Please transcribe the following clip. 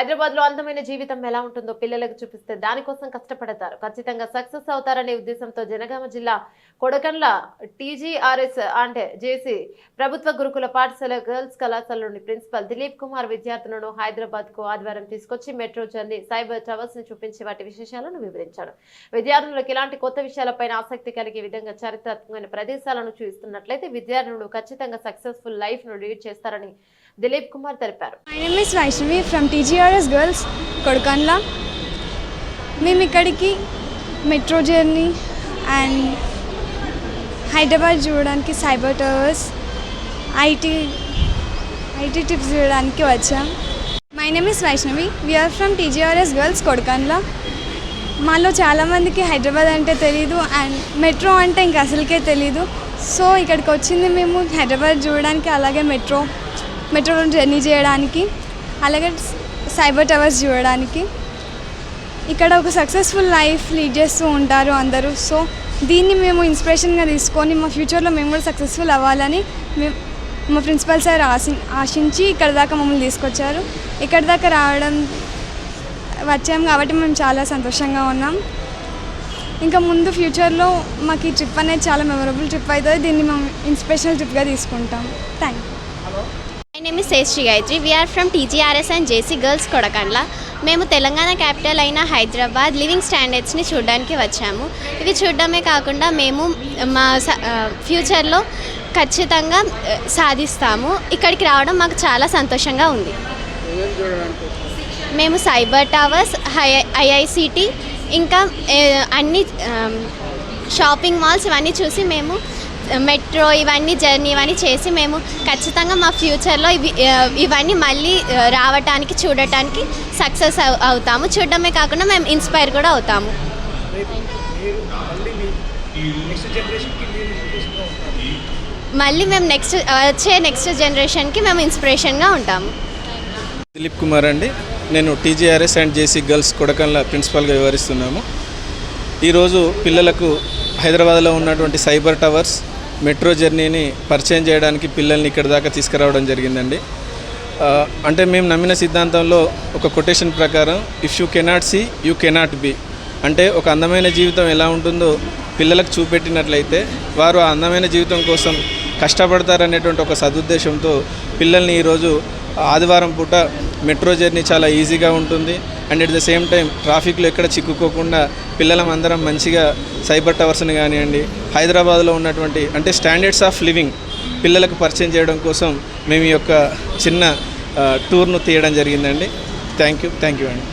హైదరాబాద్లో అందమైన జీవితం ఎలా ఉంటుందో పిల్లలకు చూపిస్తే దానికోసం కష్టపడతారు. ఖచ్చితంగా సక్సెస్ అవుతారనే ఉద్దేశంతో జనగామ జిల్లా కొడకండ్ల టీజీఆర్ఎస్ అంటే జేసీ ప్రభుత్వ గురుకుల పాఠశాల గర్ల్స్ కళాశాలలోని ప్రిన్సిపల్ దిలీప్ కుమార్ విద్యార్థులను హైదరాబాద్కు ఆదివారం తీసుకొచ్చి మెట్రో జర్నీ సైబర్ టవర్స్ను చూపించి వాటి విశేషాలను వివరించాడు విద్యార్థులకు ఇలాంటి కొత్త విషయాలపైన ఆసక్తి కలిగే విధంగా చారిత్రాత్మకమైన ప్రదేశాలను చూపిస్తున్నట్లయితే విద్యార్థులు ఖచ్చితంగా సక్సెస్ఫుల్ లైఫ్ను లీడ్ చేస్తారని దిలీప్ కుమార్ తెలిపారు. My name is Vaishnavi from TGRS girls Kodakandla మేము ఇక్కడికి మెట్రో జర్నీ అండ్ హైదరాబాద్ చూడడానికి cyber towers IT IT tips చూడడానికి వచ్చాం. My name is Vaishnavi we're from TGRS girls Kodakandla మాలో చాలామందికి హైదరాబాద్ అంటే తెలీదు అండ్ మెట్రో అంటే ఇంక అసలుకే తెలీదు. సో ఇక్కడికి వచ్చింది మేము హైదరాబాద్ చూడడానికి అలాగే మెట్రో మెట్రోలో జర్నీ చేయడానికి అలాగే సైబర్ టవర్స్ చూడడానికి. ఇక్కడ ఒక సక్సెస్ఫుల్ లైఫ్ లీడ్ చేస్తూ ఉంటారు అందరూ. సో దీన్ని మేము ఇన్స్పిరేషన్గా తీసుకొని మా ఫ్యూచర్లో మేము కూడా సక్సెస్ఫుల్ అవ్వాలని మేము మా ప్రిన్సిపల్ సార్ ఆశి ఆశించి ఇక్కడ దాకా మమ్మల్ని తీసుకొచ్చారు. ఇక్కడ దాకా రావడం వచ్చాం కాబట్టి మేము చాలా సంతోషంగా ఉన్నాం. ఇంకా ముందు ఫ్యూచర్లో మాకు ఈ ట్రిప్ అనేది చాలా మెమొరబుల్ ట్రిప్ అవుతుంది. దీన్ని మేము ఇన్స్పిరేషనల్ ట్రిప్గా తీసుకుంటాం. Thank you my name is Sesh Gayatri we're from TGRS and JC girls Kodakandla మేము తెలంగాణ క్యాపిటల్ అయిన హైదరాబాద్ లివింగ్ స్టాండర్డ్స్ని చూడడానికి వచ్చాము. ఇవి చూడడమే కాకుండా మేము uh, మా స- uh, ఫ్యూచర్లో ఖచ్చితంగా uh, సాధిస్తాము. ఇక్కడికి రావడం మాకు చాలా సంతోషంగా ఉంది. మేము సైబర్ టవర్స్ హై ఐఐసిటి ఇంకా అన్ని um, షాపింగ్ మాల్స్ ఇవన్నీ చూసి మేము మెట్రో ఇవన్నీ జర్నీ ఇవన్నీ చేసి మేము ఖచ్చితంగా మా ఫ్యూచర్లో ఇవి ఇవన్నీ మళ్ళీ రావటానికి చూడటానికి సక్సెస్ అవు అవుతాము. చూడడమే కాకుండా మేము ఇన్స్పైర్ కూడా అవుతాము. మళ్ళీ మేము నెక్స్ట్ వచ్చే నెక్స్ట్ జనరేషన్కి మేము ఇన్స్పిరేషన్గా ఉంటాము. దిలీప్ కుమార్ అండి. నేను TGRS and JC girls Kodakandla ప్రిన్సిపాల్గా వివరిస్తున్నాము. ఈరోజు పిల్లలకు హైదరాబాద్లో ఉన్నటువంటి సైబర్ టవర్స్ మెట్రో జర్నీని పరిచయం చేయడానికి పిల్లల్ని ఇక్కడ దాకా తీసుకురావడం జరిగిందండి. అంటే మేము నమ్మిన సిద్ధాంతంలో ఒక కొటేషన్ ప్రకారం if you cannot see you cannot be అంటే ఒక అందమైన జీవితం ఎలా ఉంటుందో పిల్లలకు చూపెట్టినట్లయితే వారు ఆ అందమైన జీవితం కోసం కష్టపడతారనేటువంటి ఒక సదుద్దేశంతో పిల్లల్ని ఈరోజు ఆదివారం పూట మెట్రో జర్నీ చాలా ఈజీగా ఉంటుంది. And at the same time ట్రాఫిక్లో ఎక్కడ చిక్కుకోకుండా పిల్లలం అందరం మంచిగా సైబర్ టవర్స్ని కానివ్వండి హైదరాబాద్లో ఉన్నటువంటి అంటే స్టాండర్డ్స్ ఆఫ్ లివింగ్ పిల్లలకు పరిచయం చేయడం కోసం మేము ఈ యొక్క చిన్న టూర్ను తీయడం జరిగిందండి. థ్యాంక్ యూ థ్యాంక్ యూ అండి.